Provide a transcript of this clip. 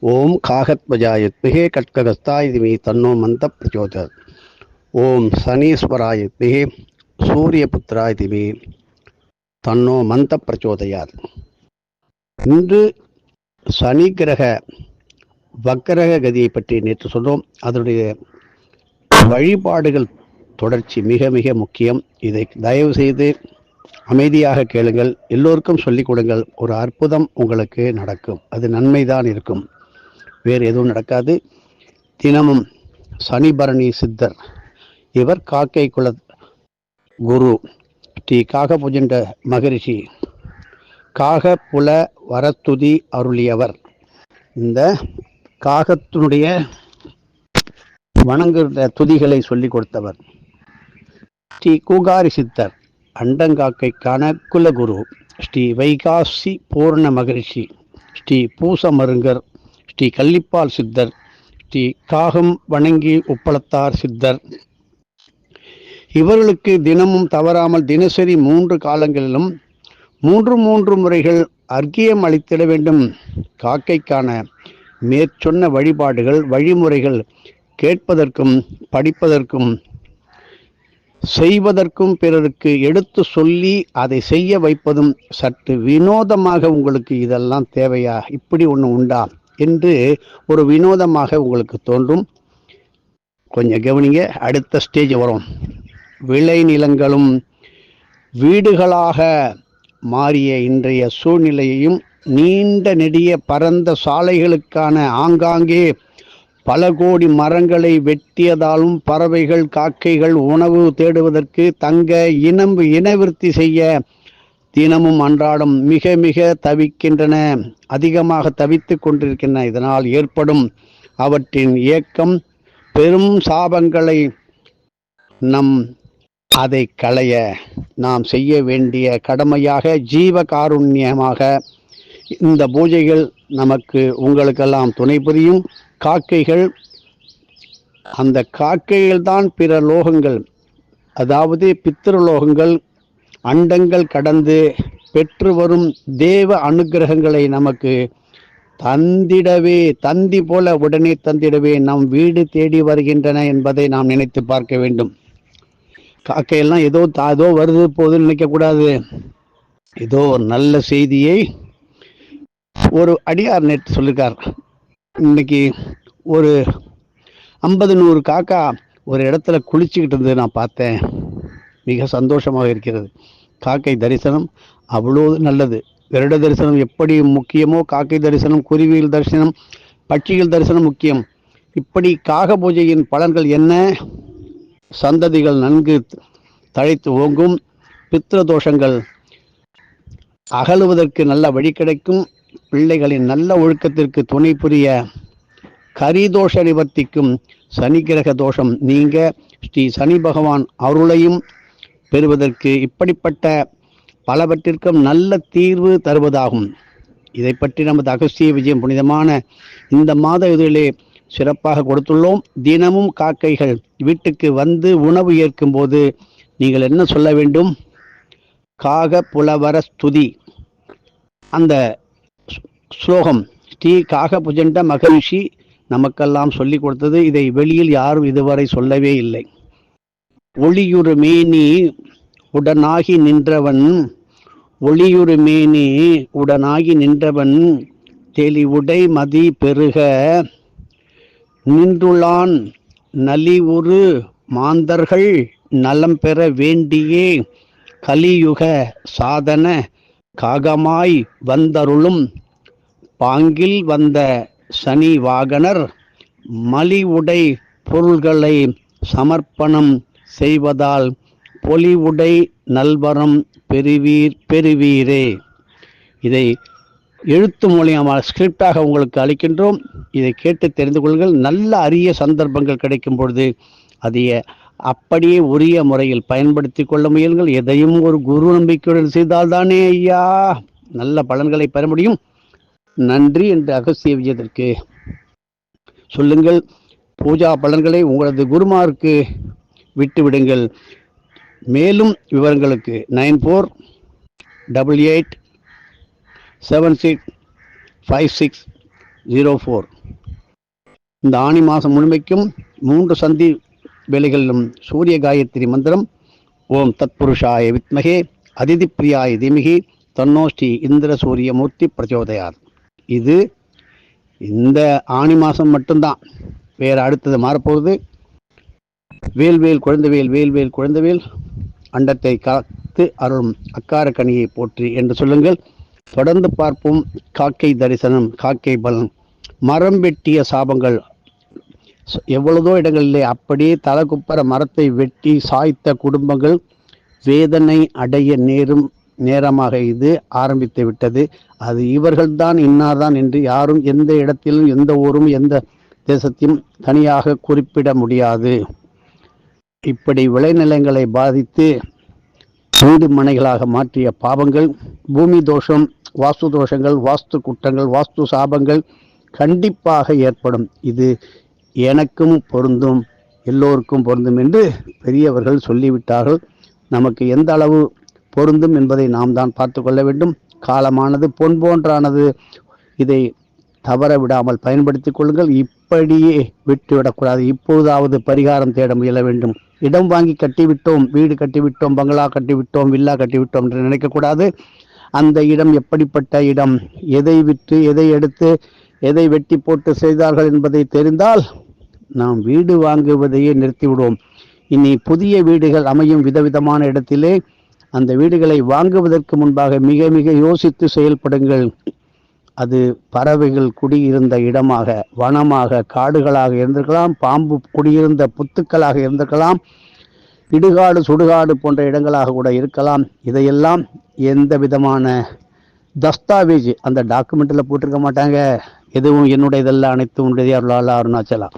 ஓம் காகத்வஜாயத்மிகே கட்ககஸ்தாயுதிமே தன்னோ மந்த பிரச்சோதர் ஓம் சனீஸ்வராயத்மிகே சூரியபுத்திராயுதிமே தன்னோ மந்த பிரச்சோதயார் இன்று சனி கிரக வக்கரக கதியை பற்றி நேற்று சொன்னோம். அதனுடைய வழிபாடுகள் தொடர்ச்சி மிக மிக முக்கியம். இதை தயவு செய்து அமைதியாக கேளுங்கள். எல்லோருக்கும் சொல்லிக் கொடுங்கள். ஒரு அற்புதம் உங்களுக்கு நடக்கும். அது நன்மைதான் இருக்கும். வேறு எதுவும் நடக்காது. தினமும் சனிபரணி சித்தர். இவர் காக்கை குல குரு. ஸ்ரீ காகபுஜண்ட மகரிஷி. காக புல வரத்துதி அருளியவர். இந்த காகத்தினுடைய வணங்குகிற துதிகளை சொல்லிக் கொடுத்தவர். ஸ்ரீ கூகாரி சித்தர் அண்டங்காக்கைக்கான குலகுரு. ஸ்ரீ வைகாசி பூர்ண மகரிஷி. ஸ்ரீ பூசமருங்கர் ஸ்ரீ கள்ளிப்பால் சித்தர் ஸ்ரீ காகம் வணங்கி உப்பளத்தார் சித்தர். இவர்களுக்கு தினமும் தவறாமல் தினசரி மூன்று காலங்களிலும் மூன்று மூன்று முறைகள் அர்க்கியம் அளித்திட வேண்டும். காக்கைக்கான மேற்சொன்ன வழிபாடுகள் வழிமுறைகள் கேட்பதற்கும் படிப்பதற்கும் செய்வதற்கும் பிறருக்கு எடுத்து சொல்லி அதை செய்ய வைப்பதும் சற்று வினோதமாக உங்களுக்கு இதெல்லாம் தேவையா? இப்படி ஒன்று உண்டா? என்று ஒரு வினோதமாக உங்களுக்கு தோன்றும். கொஞ்சம் கவனிங்க அடுத்த ஸ்டேஜ் வரும். விளை நிலங்களும் வீடுகளாக மாறிய இன்றைய சூழ்நிலையையும் நீண்ட நெடிய பரந்த சாலைகளுக்கான ஆங்காங்கே பல கோடி மரங்களை வெட்டியதாலும் பறவைகள் காக்கைகள் உணவு தேடுவதற்கு தங்க இனம் இனவிருத்தி செய்ய தினமும் அன்றாடம் மிக மிக தவிக்கின்றன அதிகமாக தவித்து கொண்டிருக்கின்றன. இதனால் ஏற்படும் அவற்றின் இயக்கம் பெரும் சாபங்களை நம் அதை களைய நாம் செய்ய வேண்டிய கடமையாக ஜீவ காருண்யமாக இந்த பூஜைகள் நமக்கு உங்களுக்கெல்லாம் துணை புரியும். காக்கைகள் அந்த காக்கைகள் தான் பிற லோகங்கள். அதாவது பித்திருலோகங்கள் அண்டங்கள் கடந்து பெற்று வரும் தேவ அனுகிரகங்களை நமக்கு தந்திடவே தந்தி போல உடனே தந்திடவே நம் வீடு தேடி வருகின்றன என்பதை நாம் நினைத்து பார்க்க வேண்டும். காக்கையெல்லாம் ஏதோ ஏதோ வருது போதுன்னு நினைக்கக்கூடாது. ஏதோ ஒரு நல்ல செய்தியை ஒரு அடியார் நேற்று சொல்லியிருக்கார் இன்னைக்கு ஒரு ஐம்பது நூறு காக்கா ஒரு இடத்துல குளிச்சுக்கிட்டு இருந்தது நான் பார்த்தேன். மிக சந்தோஷமாக இருக்கிறது. காக்கை தரிசனம் அவ்வளோ நல்லது. வருட தரிசனம் எப்படி முக்கியமோ காக்கை தரிசனம் குருவியல் தரிசனம் பட்சிகள் தரிசனம் முக்கியம். இப்படி காக பூஜையின் பலன்கள் என்ன? சந்ததிகள் நன்கு தழைத்து ஓங்கும் பித்திர தோஷங்கள். அகலுவதற்கு நல்ல வழி கிடைக்கும். பிள்ளைகளின் நல்ல ஒழுக்கத்திற்கு துணை புரிய கரிதோஷ நிவர்த்திக்கும் சனி கிரக தோஷம் நீங்க ஸ்ரீ சனி பகவான் அருளையும் பெறுவதற்கு இப்படிப்பட்ட பலவற்றிற்கும் நல்ல தீர்வு தருவதாகும். இதை பற்றி நமது அகஸ்திய விஜயம் புனிதமான இந்த மாத இதழிலே சிறப்பாக கொடுத்துள்ளோம். தினமும் காக்கைகள் வீட்டுக்கு வந்து உணவு ஏற்கும் போது நீங்கள் என்ன சொல்ல வேண்டும்? காக புலவர ஸ்துதி. அந்த ஸ்லோகம் ஸ்ரீ காக புஜண்ட மகரிஷி நமக்கெல்லாம் சொல்லி கொடுத்தது. இதை வெளியில் யாரும் இதுவரை சொல்லவே இல்லை. ஒளியுறு மேனி உடனாகி நின்றவன் ஒளியுறு மேனி உடனாகி நின்றவன் தெளிவுடை மதி பெருக நின்றுளான் நலிவுறு மாந்தர்கள் நலம் பெற வேண்டியே கலியுக சாதன காகமாய் வந்தருளும் பாங்கில் வந்த சனி வாகனர் மலிவுடை பொருள்களை சமர்ப்பணம் செய்வதால் பொலிவுடை நல்வரம் பெறுவீர் பெறுவீரே. இதை எழுத்து மூலியமாக ஸ்கிரிப்டாக உங்களுக்கு அளிக்கின்றோம். இதை கேட்டு தெரிந்து கொள்ளுங்கள். நல்ல அரிய சந்தர்ப்பங்கள் கிடைக்கும் பொழுது அதைய அப்படியே உரிய முறையில் பயன்படுத்தி கொள்ள முயலுங்கள் எதையும் ஒரு குரு நம்பிக்கையுடன் செய்தால்தானே ஐயா. நல்ல பலன்களை பெற முடியும். நன்றி என்று அகசிய விஜயத்திற்கு. சொல்லுங்கள் பூஜா பலன்களை உங்களது குருமாருக்கு விட்டுவிடுங்கள். மேலும் விவரங்களுக்கு nine four double eight seven six five six zero four. இந்த ஆணி மாதம் முழுமைக்கும் மூன்று சந்தி வேலைகளிலும் சூரிய காயத்ரி மந்திரம் ஓம் தத்புருஷாய வித்மகே அதிதி பிரியாய தீமிகி தன்னோ ஸ்ரீ இந்திர சூரிய மூர்த்தி பிரச்சோதயார் இது இந்த ஆணி மாதம் மட்டும்தான். வேறு அடுத்தது மாறப்போகுது. வேல்வேல் குழந்தைவேல் வேல்வேல் குழந்தைவேல் அண்டத்தை காத்து அருளும் அக்கார கனியை போற்றி என்று சொல்லுங்கள். தொடர்ந்து பார்ப்போம் காக்கை தரிசனம் காக்கை பலன். மரம் வெட்டிய சாபங்கள். எவ்வளதோ எவ்வளவோ இடங்களிலே அப்படியே தலகுப்பர மரத்தை வெட்டி சாய்த்த குடும்பங்கள் வேதனை அடைய நேரும் நேரமாக இது ஆரம்பித்து விட்டது. அது இவர்கள்தான் இன்னார்தான் என்று யாரும் எந்த இடத்திலும் எந்த ஊரும் எந்த தேசத்தையும் தனியாக குறிப்பிட முடியாது. இப்படி விளைநிலங்களை பாதித்து வீடு மனைகளாக மாற்றிய பாவங்கள் பூமி தோஷம் வாஸ்து தோஷங்கள் வாஸ்து குற்றங்கள் வாஸ்து சாபங்கள் கண்டிப்பாக ஏற்படும். இது எனக்கும் பொருந்தும் எல்லோருக்கும் பொருந்தும் என்று பெரியவர்கள் சொல்லிவிட்டார்கள். நமக்கு எந்த அளவு பொருந்தும் என்பதை நாம் தான் பார்த்து கொள்ள வேண்டும். காலமானது பொன் போன்றானது. இதை தவற விடாமல் பயன்படுத்திக் கொள்ளுங்கள். இப்படியே விட்டுவிடக்கூடாது. இப்பொழுதாவது பரிகாரம் தேட முயல வேண்டும். இடம் வாங்கி கட்டிவிட்டோம் வீடு கட்டிவிட்டோம் பங்களா கட்டிவிட்டோம் வில்லா கட்டிவிட்டோம் என்று நினைக்கக்கூடாது அந்த இடம் எப்படிப்பட்ட இடம்? எதை விற்று எதை எடுத்து எதை வெட்டி போட்டு செய்தார்கள் என்பதை தெரிந்தால் நாம் வீடு வாங்குவதையே நிறுத்திவிடுவோம். இனி புதிய வீடுகள் அமையும் விதவிதமான இடத்திலே அந்த வீடுகளை வாங்குவதற்கு முன்பாக மிக மிக யோசித்து செயல்படுங்கள். அது பறவைகள் குடியிருந்த இடமாக வனமாக காடுகளாக இருந்திருக்கலாம் பாம்பு குடியிருந்த புத்துக்களாக இருந்திருக்கலாம் இடுகாடு சுடுகாடு போன்ற இடங்களாக கூட இருக்கலாம். இதையெல்லாம் எந்த விதமான தஸ்தாவேஜ் அந்த டாக்குமெண்ட்டில் போட்டிருக்க மாட்டாங்க. எதுவும் என்னுடையதெல்லாம் அனைத்தும் உடைய அருளாளா அருணாச்சலா.